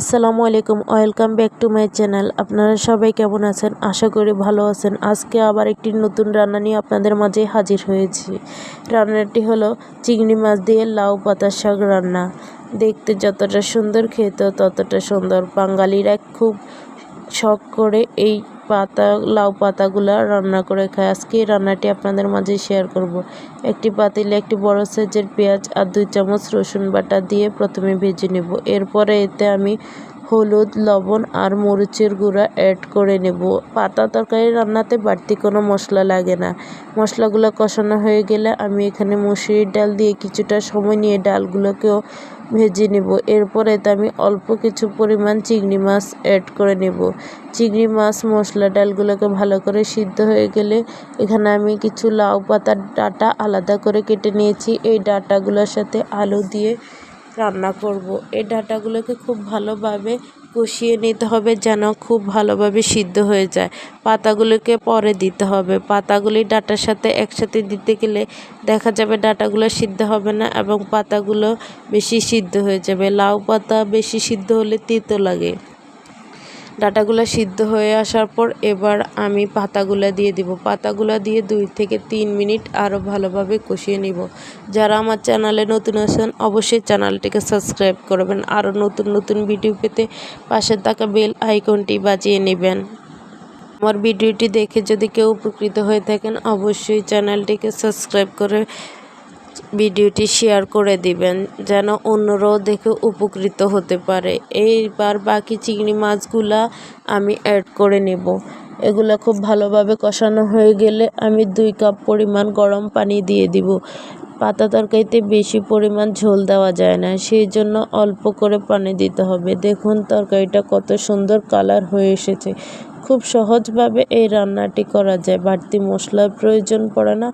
আসসালামু আলাইকুম, welcome back to my channel. আপনারা সবাই কেমন আছেন? আশা করি ভালো আছেন। আজকে আবার একটি নতুন রান্না নিয়ে আপনাদের মাঝে হাজির হয়েছি। রান্নাটি হলো চিংড়ি মাছ দিয়ে লাউ পাতা শাক রান্না। দেখতে যতটা সুন্দর খেতে ততটা সুন্দর। বাঙালিরা খুব শখ করে এই পাতা, লাউ পাতাগুলো রান্না করে খাই। আজকে এই রান্নাটি আপনাদের মাঝে শেয়ার করব। একটি পাতিলে একটি বড় সাইজের পেঁয়াজ আর দুই চামচ রসুন বাটা দিয়ে প্রথমে ভেজে নেব। এরপরে এতে আমি হলুদ, লবণ আর মরিচের গুঁড়া অ্যাড করে নেব। পাতা তরকারি রান্নাতে বাড়তি কোনো মশলা লাগে না। মশলাগুলো কষানো হয়ে গেলে আমি এখানে মুসুরির ডাল দিয়ে কিছুটা সময় নিয়ে ডালগুলোকেও ভেজে নেব। এরপরে আমি অল্প কিছু পরিমাণ চিংড়ি মাছ অ্যাড করে নেব। চিংড়ি মাছ, মশলা, ডালগুলোকে ভালো করে সিদ্ধ হয়ে গেলে এখানে আমি কিছু লাউ পাতার ডাটা আলাদা করে কেটে নিয়েছি। এই ডাঁটাগুলোর সাথে আলু দিয়ে রান্না করব। এই ডাটাগুলোকে খুব ভালোভাবে কষিয়ে নিতে হবে যেন খুব ভালোভাবে সিদ্ধ হয়ে যায়। পাতাগুলোকে পরে দিতে হবে। পাতাগুলি ডাটার সাথে একসাথে দিতে গেলে দেখা যাবে ডাটাগুলো সিদ্ধ হবে না এবং পাতাগুলো বেশি সিদ্ধ হয়ে যাবে। লাউ পাতা বেশি সিদ্ধ হলে তিতো লাগে। ডাটাগুলো সিদ্ধ হয়ে আসার পর এবার আমি পাতাগুলো দিয়ে দিব। পাতাগুলো দিয়ে দুই থেকে তিন মিনিট আরও ভালোভাবে কষিয়ে নিব। যারা আমার চ্যানেলে নতুন আছেন, অবশ্যই চ্যানেলটিকে সাবস্ক্রাইব করবেন। আরও নতুন নতুন ভিডিও পেতে পাশে থাকা বেল আইকনটি বাজিয়ে নেবেন। আমার ভিডিওটি দেখে যদি কেউ উপকৃত হয়ে থাকেন, অবশ্যই চ্যানেলটিকে সাবস্ক্রাইব করে ভিডিওটি শেয়ার করে দিবেন, যেন অন্যরাও দেখে উপকৃত হতে পারে। এইবার বাকি চিংড়ি মাছগুলা আমি অ্যাড করে নেব। এগুলো খুব ভালোভাবে কষানো হয়ে গেলে আমি দুই কাপ পরিমাণ গরম পানি দিয়ে দিব। পাতা তরকারিতে বেশি পরিমাণ ঝোল দেওয়া যায় না সেই জন্য অল্প করে পানি দিতে হবে। দেখুন তরকারিটা কত সুন্দর কালার হয়ে এসেছে। খুব সহজভাবে এই রান্নাটি করা যায়। বাড়তি মশলার প্রয়োজন পড়ে না।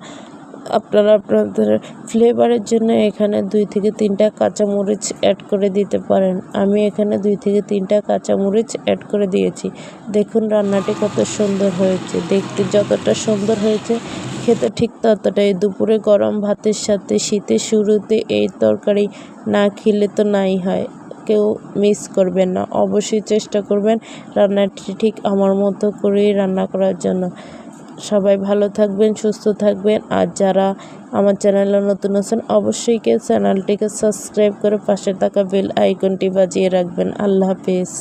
আপনারা আপনাদের ফ্লেভারের জন্য এখানে দুই থেকে তিনটা কাঁচামরিচ অ্যাড করে দিতে পারেন। আমি এখানে দুই থেকে তিনটা কাঁচামরিচ অ্যাড করে দিয়েছি। দেখুন রান্নাটি কত সুন্দর হয়েছে। দেখতে যতটা সুন্দর হয়েছে, খেতে ঠিক ততটাই। দুপুরে গরম ভাতের সাথে শীতের শুরুতে এই তরকারি না খেলে তো নাই হয়। কেউ মিস করবেন না। অবশ্যই চেষ্টা করবেন রান্নাটি ঠিক আমার মতো করেই রান্না করার জন্য। সবাই ভালো থাকবেন, সুস্থ থাকবেন। আর যারা আমার চ্যানেলে নতুন আছেন, অবশ্যই কে চ্যানেলটিকে সাবস্ক্রাইব করে পাশে থাকা বেল আইকনটি বাজিয়ে রাখবেন। আল্লাহ হাফিজ।